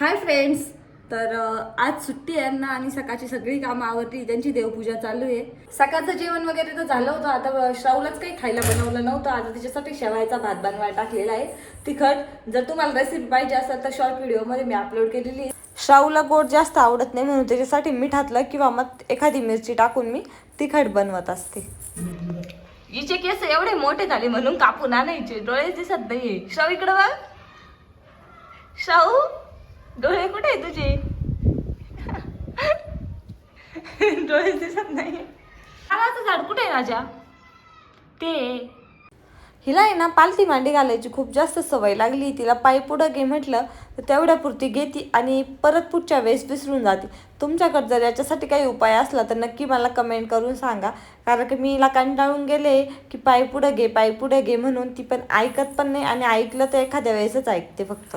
Hi friends. तर आज सुट्टी आहे ना आणि सकाळची सगळी कामं आवरली. त्यांची देवपूजा चालू आहे. सकाळचं जेवण वगैरे तर झालं होतं. आता श्रावलाच काही खायला बनवलं नव्हतं. आता तिच्यासाठी शेवायचा भात बनवायला टाकलेला आहे. तिखट. जर तुम्हाला रेसिपी पाहिजे असेल तर शॉर्ट व्हिडिओमध्ये मी अपलोड केलेली आहे. श्रावला गोड जास्त आवडत नाही म्हणून त्याच्यासाठी मिठातलं किंवा मग एखादी मिरची टाकून मी तिखट बनवत असते. हिचे केस एवढे मोठे झाले म्हणून कापून आणायचे. डोळे दिसत नाही श्राव इकडं बघ. श्राऊ डोळे कुठे आहे तुझे? डोळे दिसत नाही नारळाचं झाड कुठे आहे राजा? ते. हिला आहे ना पालथी मांडी घालायची खूप जास्त सवय लागली. तिला पाय पुढं घे म्हटलं तर तेवढ्यापुरती घेती आणि परत पुढच्या वेळेस विसरून जाते. तुमच्याकडे जर याच्यासाठी काही उपाय असला तर नक्की मला कमेंट करून सांगा. कारण की मी हिला कंटाळून गेले की पाय पुढं घे पाय पुढं घे म्हणून ती पण ऐकत पण नाही आणि ऐकलं तर एखाद्या वेळेसच ऐकते फक्त.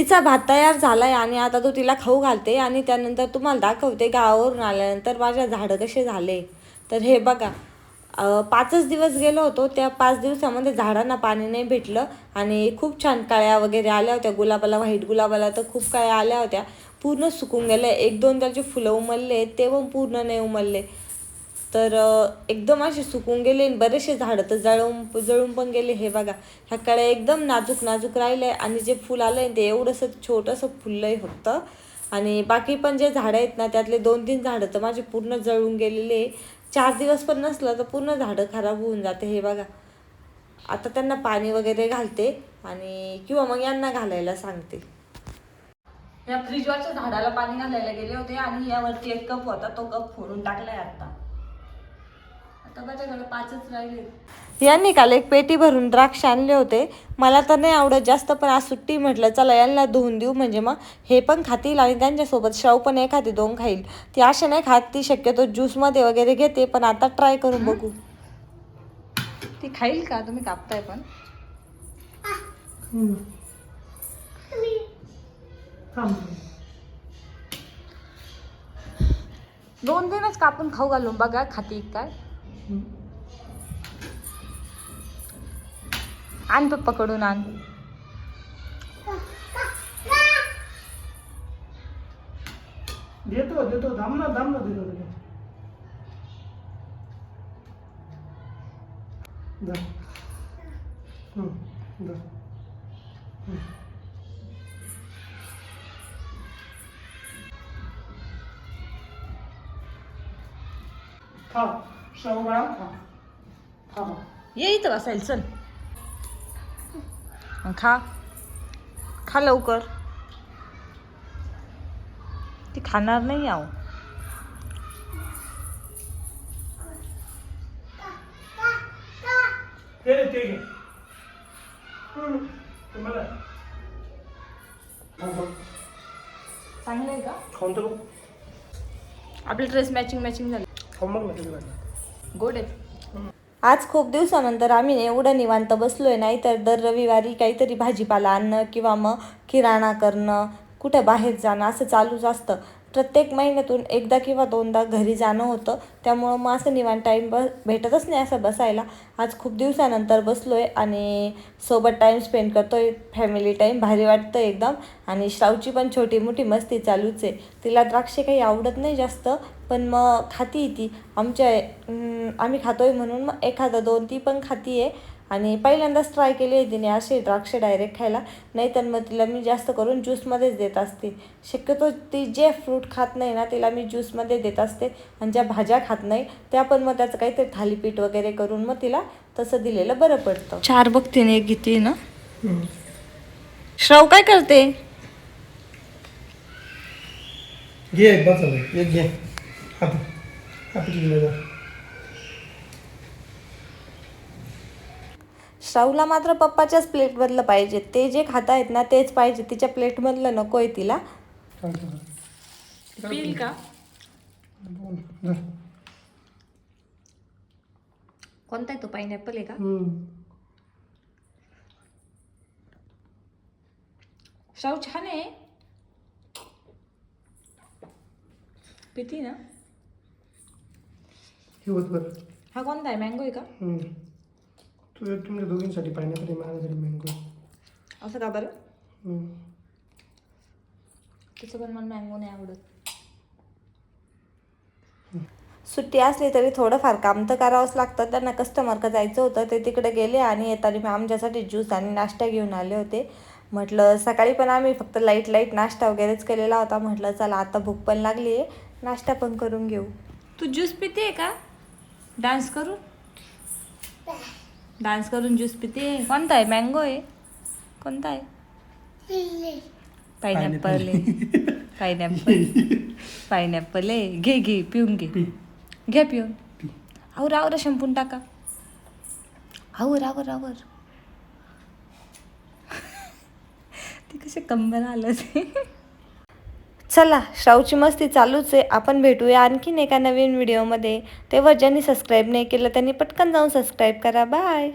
तिचा भात तयार झालाय आणि आता तो तिला खाऊ घालते आणि त्यानंतर तुम्हाला दाखवते गावावरून आल्यानंतर माझ्या झाडं कसे झाले. तर हे बघा पाचच दिवस गेलो होतो त्या पाच दिवसामध्ये झाडांना पाणी नाही भेटलं आणि खूप छान काळ्या वगैरे आल्या होत्या गुलाबाला व्हाईट गुलाबाला तर खूप काळ्या आल्या होत्या. पूर्ण सुकून गेलं एक दोन त्याचे फुलं उमलले ते पण पूर्ण नाही उमलले. तर एकदम असे सुकून गेले आणि बरेचसे झाडं तर जळून जळून पण गेले. हे बघा ह्या कळ्या एकदम नाजूक नाजूक राहिले आणि जे फुल आलंय ते एवढंसं छोटंसं फुललंय फक्त. आणि बाकी पण जे झाडं आहेत ना त्यातले दोन तीन झाडं तर माझे पूर्ण जळून गेलेले चार दिवस पण नसलं तर पूर्ण झाडं खराब होऊन जाते हे बघा. आता त्यांना पाणी वगैरे घालते आणि किंवा मग यांना घालायला सांगते. या फ्रीजवरच्या झाडाला पाणी घालायला गेले होते आणि यावरती एक कप होता तो कप फोडून टाकलाय आता. आता माझ्याकडे पाचच राहिले यांनी काल एक पेटी भरून द्राक्ष आणले होते. मला तर नाही आवडत जास्त पण आज सुट्टी म्हटलं चला यांना धुवून देऊ. म्हणजे मग हे पण खातील आणि त्यांच्यासोबत शाव पण एखादी दोन खाईल. ती अशा नाही खात ती शक्यतो ज्यूसमध्ये वगैरे घेते पण आता ट्राय करून बघू. ती खाईल का? तुम्ही कापताय पण. दोन दिनच कापून खाऊ घालून बघा खाती काय. आण पप्पा कडून आण. देतो देतो. थांब ना थांब ना देतो देतो खा शाहू बाळा. खा खा. ये इथं बसायला चल. खा. खा लवकर. ती खाणार नाही आहो. चांगलं आहे का. आपले ड्रेस मॅचिंग मॅचिंग झाले. खाऊन गोड. आहे आज खूप दिवसानंतर आम्ही एवढं निवांत बसलोय नाही तर दर रविवारी काहीतरी भाजीपाला आणणं किंवा मग किराणा करणं कुठं बाहेर जाणं असं चालूच असतं. प्रत्येक महिन्यातून एकदा किंवा दोनदा घरी जाणं होतं. त्यामुळं मग असं निवांत टाईम ब भेटतच नाही असं बसायला. आज खूप दिवसानंतर बसलोय आणि सोबत टाईम स्पेंड करतोय फॅमिली टाईम भारी वाटतं एकदम. आणि श्रावची पण छोटी मोठी मस्ती चालूच आहे. तिला द्राक्षे काही आवडत नाही जास्त पण मग खाती ती. आमच्या आम्ही खातोय म्हणून मग एखादं दोन ती पण खाती आहे आणि पहिल्यांदाच ट्राय केली आहे तिने असे द्राक्ष डायरेक्ट खायला. नाही तर मग तिला मी जास्त करून ज्यूसमध्येच देत असते. शक्यतो ती जे फ्रूट खात नाही ना तिला मी ज्यूसमध्ये देत असते. आणि ज्या भाज्या खात नाही त्या पण मग त्याचं काहीतरी थालीपीठ वगैरे करून मग तिला तसं दिलेलं बरं पडतं. चार बघते एक घेते ना. हं. श्राव काय करते? घे घे. श्रावला मात्र पप्पाच्याच प्लेटमधलं पाहिजे. ते जे खाता आहेत ना तेच पाहिजे. तिच्या प्लेटमधलं नको आहे तिला. का. कोणता आहे तो? पायनॅपल आहे का? हं. श्राव छान आहे. पिती ना. हे हा कोणता आहे? मँगो आहे का? हं. तुझ्या तुमच्या दोघींसाठी पाहिजे माझ्यासाठी मँगो असं का बरं? हं. तसं पण मला मँगो नाही आवडत. सुट्टी असली तरी थोडंफार काम तर करावंच लागतं. त्यांना कस्टमरका जायचं होतं ते तिकडे गेले आणि येताना मी आमच्यासाठी ज्यूस आणि नाश्ता घेऊन आले होते. म्हटलं सकाळी पण आम्ही फक्त लाइट लाइट नाश्ता वगैरेच केलेला होता. म्हटलं चला आता भूक पण लागली आहे नाश्ता पण करून घेऊ. तू ज्यूस पिते का? डान्स करून? डान्स करून ज्यूस पिते. कोणता आहे मँगो आहे. कोणता आहे पायनॅपल आहे. पायनॅपल पायनॅपल आहे. घे घे पिऊन घे. घे पिऊन. आवर आवर शंपून टाका. आवर आवर आवर. ते कसे कंबर आलं ते चला श्रावची मस्ती चालूच आहे. आपण भेटूया आणखीन एका नवीन व्हिडिओमध्ये. तेव्हा ज्यांनी सबस्क्राईब नाही केलं त्यांनी पटकन जाऊन सबस्क्राईब करा. बाय